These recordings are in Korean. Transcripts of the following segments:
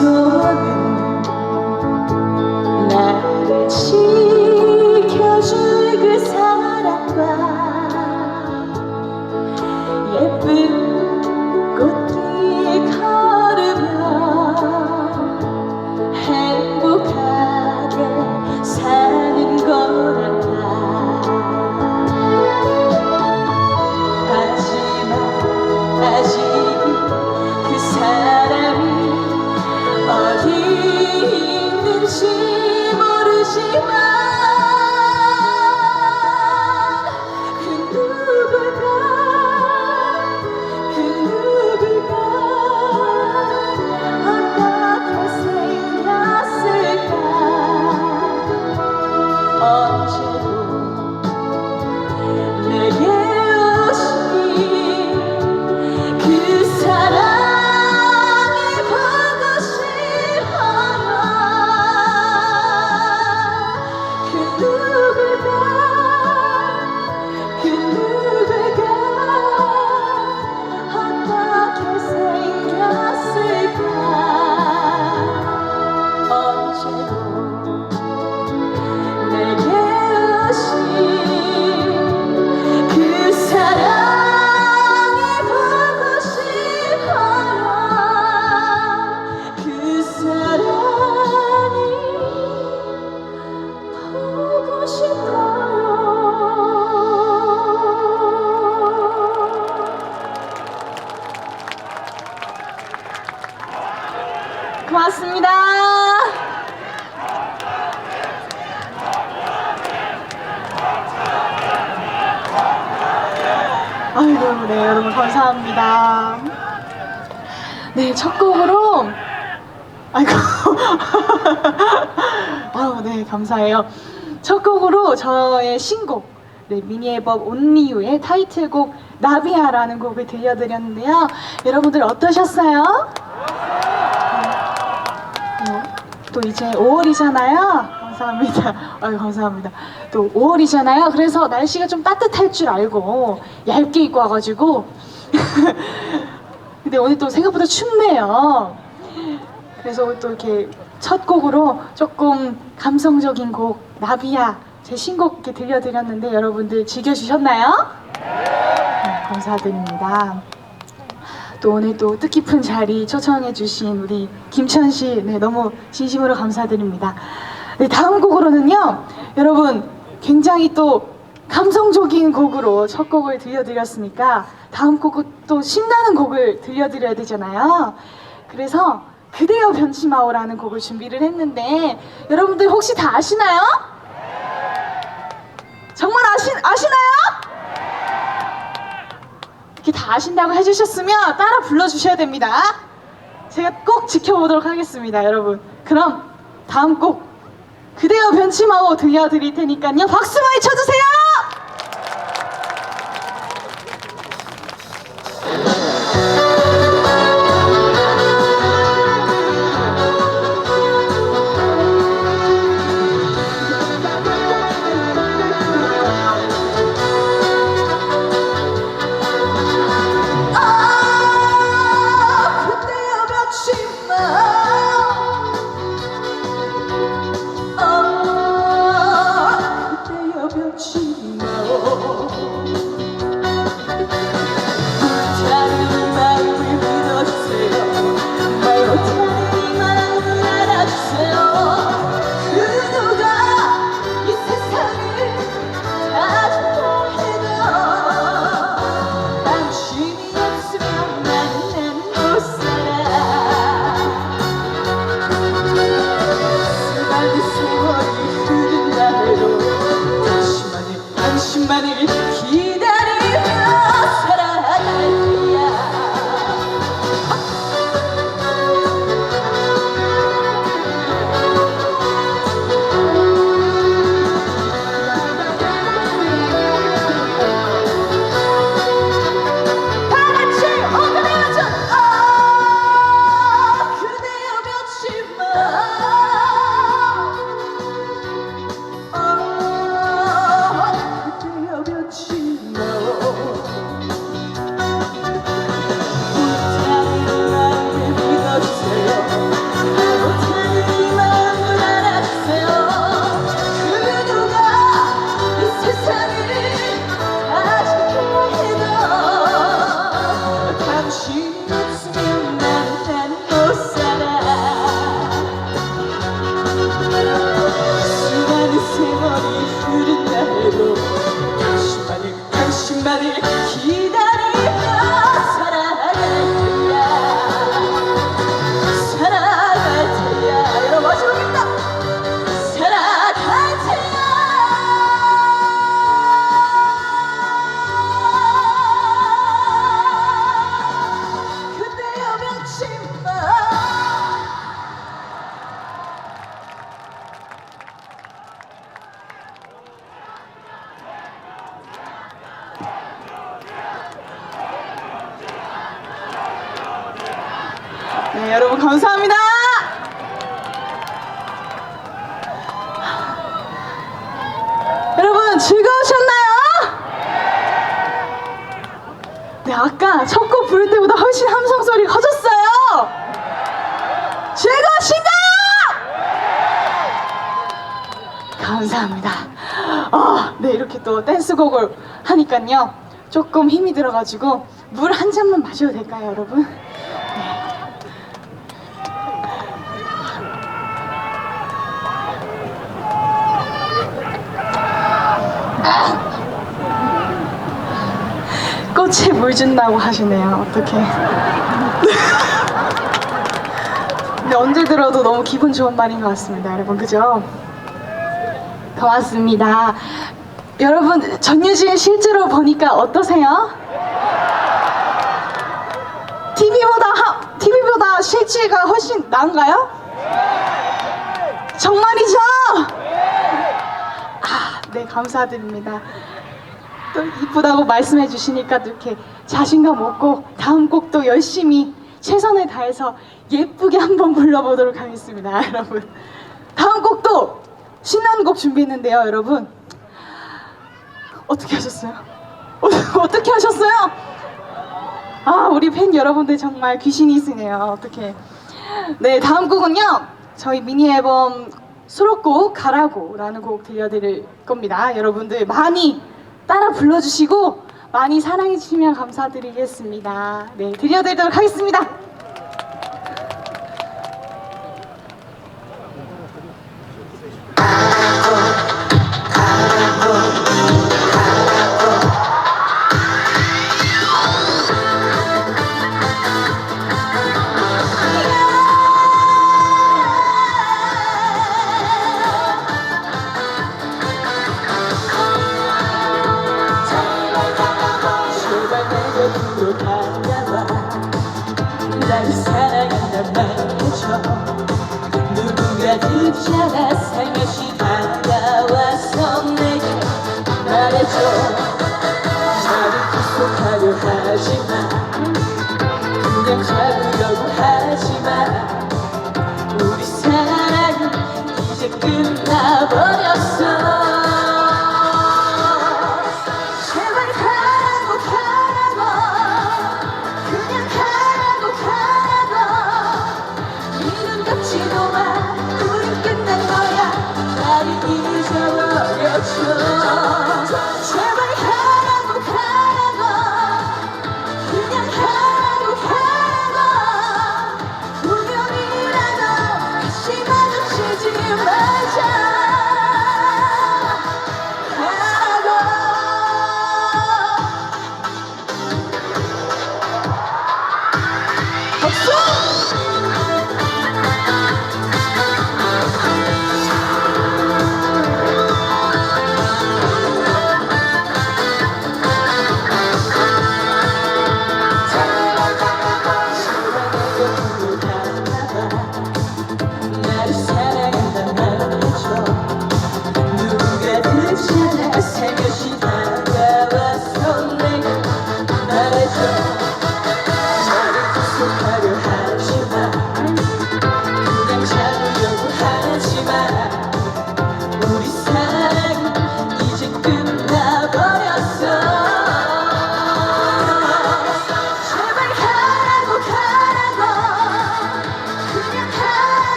내 감사해요. 첫 곡으로 저의 신곡 네, 미니 앨범 온리유의 타이틀곡 나비야라는 곡을 들려드렸는데요. 여러분들 어떠셨어요? 네, 또 이제 5월이잖아요. 감사합니다. 아유, 감사합니다. 또 5월이잖아요. 그래서 날씨가 좀 따뜻할 줄 알고 얇게 입고 와가지고. 근데 오늘 또 생각보다 춥네요. 그래서 또 이렇게 첫 곡으로 조금 감성적인 곡, 나비야. 제 신곡 들려드렸는데 여러분들 즐겨주셨나요? 네, 감사드립니다. 또 오늘 또 뜻깊은 자리 초청해주신 우리 김천 씨, 네, 너무 진심으로 감사드립니다. 네, 다음 곡으로는요, 여러분 굉장히 또 감성적인 곡으로 첫 곡을 들려드렸으니까 다음 곡은 또 신나는 곡을 들려드려야 되잖아요. 그래서 그대여 변치마오라는 곡을 준비를 했는데 여러분들 혹시 다 아시나요? 정말 아시, 아시나요? 이렇게 다 아신다고 해주셨으면 따라 불러주셔야 됩니다. 제가 꼭 지켜보도록 하겠습니다, 여러분. 그럼 다음 곡 그대여 변치마오 들려드릴 테니까요. 박수 많이 쳐주세요! you. 네, 아까 첫곡 부를 때보다 훨씬 함성 소리가 커졌어요. 즐거우신가요? 감사합니다. 아, 네, 이렇게 또 댄스곡을 하니까요. 조금 힘이 들어가지고 물 한 잔만 마셔도 될까요, 여러분? 꽃 물 준다고 하시네요. 어떻게? 근데 언제 들어도 너무 기분 좋은 말인 것 같습니다, 여러분. 그죠? 고맙습니다. 여러분, 전유진 실제로 보니까 어떠세요? TV보다 하, TV보다 실제가 훨씬 나은가요? 정말이죠? 아, 네, 감사드립니다. 또 이쁘다고 말씀해 주시니까 또 이렇게 자신감 얻고 다음 곡도 열심히 최선을 다해서 예쁘게 한번 불러보도록 하겠습니다, 여러분. 다음 곡도 신나는 곡 준비했는데요, 여러분. 어떻게 하셨어요? 어, 어떻게 하셨어요? 아, 우리 팬 여러분들 정말 귀신이 있으네요. 어떻게? 네, 다음 곡은요. 저희 미니 앨범 수록곡 가라고라는 곡 들려드릴 겁니다. 여러분들 많이 따라 불러주시고 많이 사랑해 주시면 감사드리겠습니다. 네, 들려드리도록 하겠습니다. 사랑한단 말해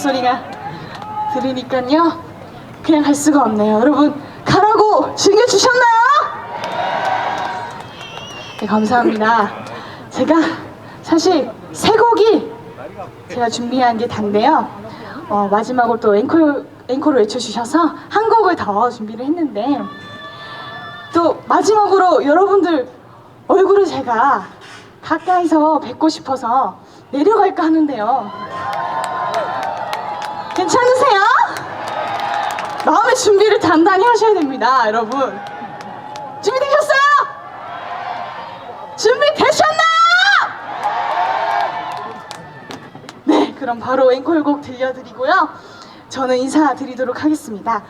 소리가 들으니까요. 그냥 갈 수가 없네요. 여러분, 가라고 즐겨 주셨나요? 네, 감사합니다. 제가 사실 세 곡이 제가 준비한 게 단데요. 어, 마지막으로 또 앵콜, 앵콜을 외쳐주셔서 한 곡을 더 준비를 했는데 또 마지막으로 여러분들 얼굴을 제가 가까이서 뵙고 싶어서 내려갈까 하는데요. 괜찮으세요? 마음의 준비를 단단히 하셔야 됩니다, 여러분. 준비되셨어요? 준비되셨나요? 네, 그럼 바로 앵콜곡 들려드리고요. 저는 인사드리도록 하겠습니다.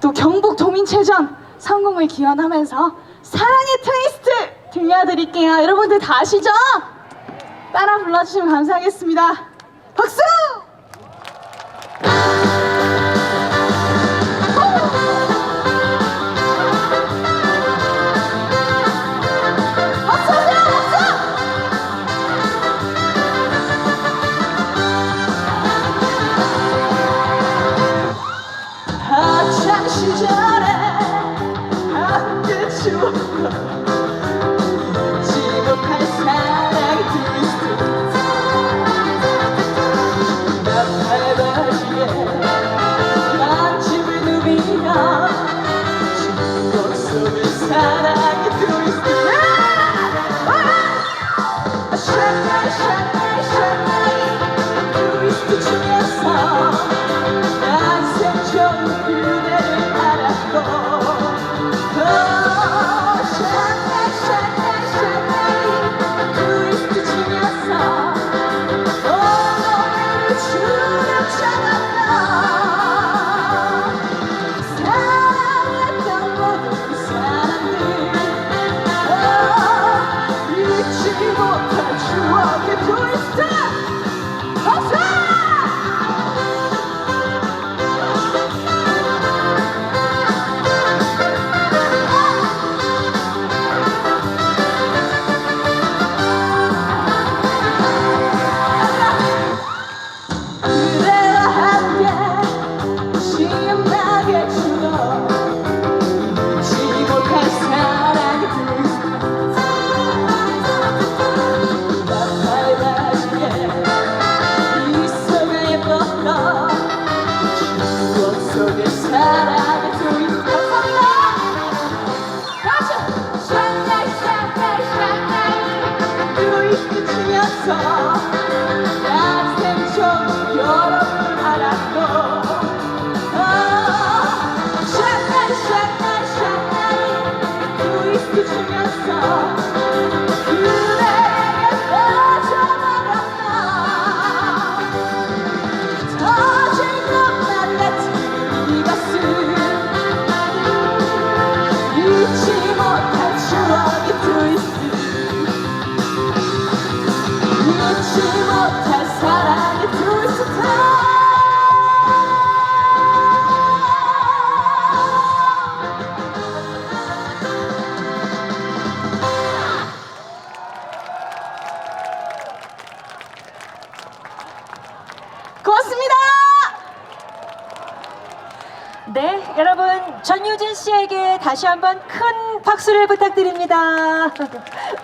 또 경북 도민체전 성공을 기원하면서 사랑의 트위스트 들려드릴게요. 여러분들 다 아시죠? 따라 불러주시면 감사하겠습니다. 박수를 부탁드립니다.